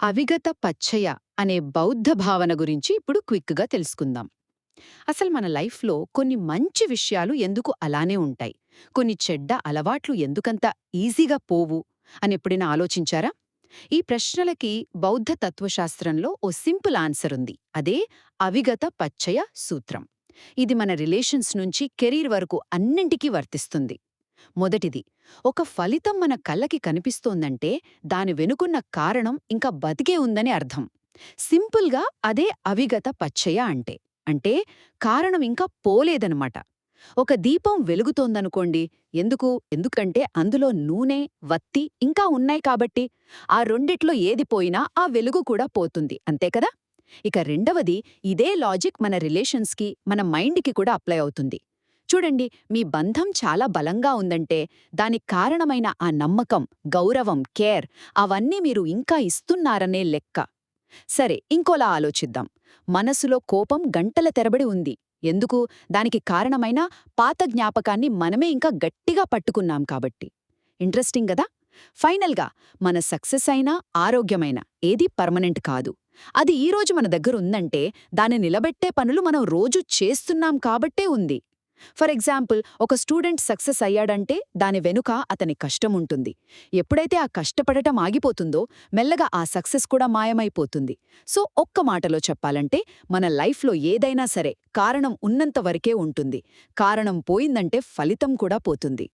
అవిగత పచ్చయ అనే బౌద్ధ భావన గురించి ఇప్పుడు క్విక్గా తెలుసుకుందాం. అసలు మన లైఫ్లో కొన్ని మంచి విషయాలు ఎందుకు అలానే ఉంటాయి? కొన్ని చెడ్డ అలవాట్లు ఎందుకంత ఈజీగా పోవు అని ఎప్పుడైనా ఆలోచించారా? ఈ ప్రశ్నలకి బౌద్ధ తత్వశాస్త్రంలో ఓ సింపుల్ ఆన్సర్ ఉంది. అదే అవిగత పచ్చయ సూత్రం. ఇది మన రిలేషన్స్ నుంచి కెరీర్ వరకు అన్నింటికీ వర్తిస్తుంది. మొదటిది ఒక ఫలితం మన కళ్ళకి కనిపిస్తోందంటే దాని వెనుకున్న కారణం ఇంకా బతికే ఉందని అర్థం. సింపుల్గా అదే అవిగత పచ్చయ అంటే అంటే కారణం ఇంకా పోలేదనమాట. ఒక దీపం వెలుగుతోందనుకోండి ఎందుకు? ఎందుకంటే అందులో నూనె వత్తి ఇంకా ఉన్నాయి కాబట్టి ఆ రెండిట్లో ఏది పోయినా ఆ వెలుగు కూడా పోతుంది అంతే కదా? ఇక రెండవది ఇదే లాజిక్ మన రిలేషన్స్కి మన మైండ్కి కూడా అప్లై అవుతుంది. చూడండి మీ బంధం చాలా బలంగా ఉందంటే దానికి కారణమైన ఆ నమ్మకం గౌరవం కేర్ అవన్నీ మీరు ఇంకా ఇస్తున్నారనే లెక్క. సరే ఇంకోలా ఆలోచిద్దాం. మనసులో కోపం గంటల తెరబడి ఉంది. ఎందుకు? దానికి కారణమైన పాత జ్ఞాపకాన్ని మనమే ఇంకా గట్టిగా పట్టుకున్నాం కాబట్టి. ఇంట్రెస్టింగ్ గదా ఫైనల్గా మన సక్సెస్ అయినా ఆరోగ్యమైనా ఏదీ పర్మనెంట్ కాదు. అది ఈరోజు మన దగ్గర ఉందంటే దాన్ని నిలబెట్టే పనులు మనం రోజు చేస్తున్నాం కాబట్టే ఉంది. ఫర్ ఎగ్జాంపుల్ ఒక స్టూడెంట్ సక్సెస్ అయ్యాడంటే దాని వెనుక అతని కష్టం ఉంటుంది ఎప్పుడైతే ఆ కష్టపడటం ఆగిపోతుందో మెల్లగా ఆ సక్సెస్ కూడా మాయమైపోతుంది. సో ఒక్క మాటలో చెప్పాలంటే మన లైఫ్లో ఏదైనా సరే కారణం ఉన్నంత వరకే ఉంటుంది. కారణం పోయిందంటే ఫలితం కూడా పోతుంది.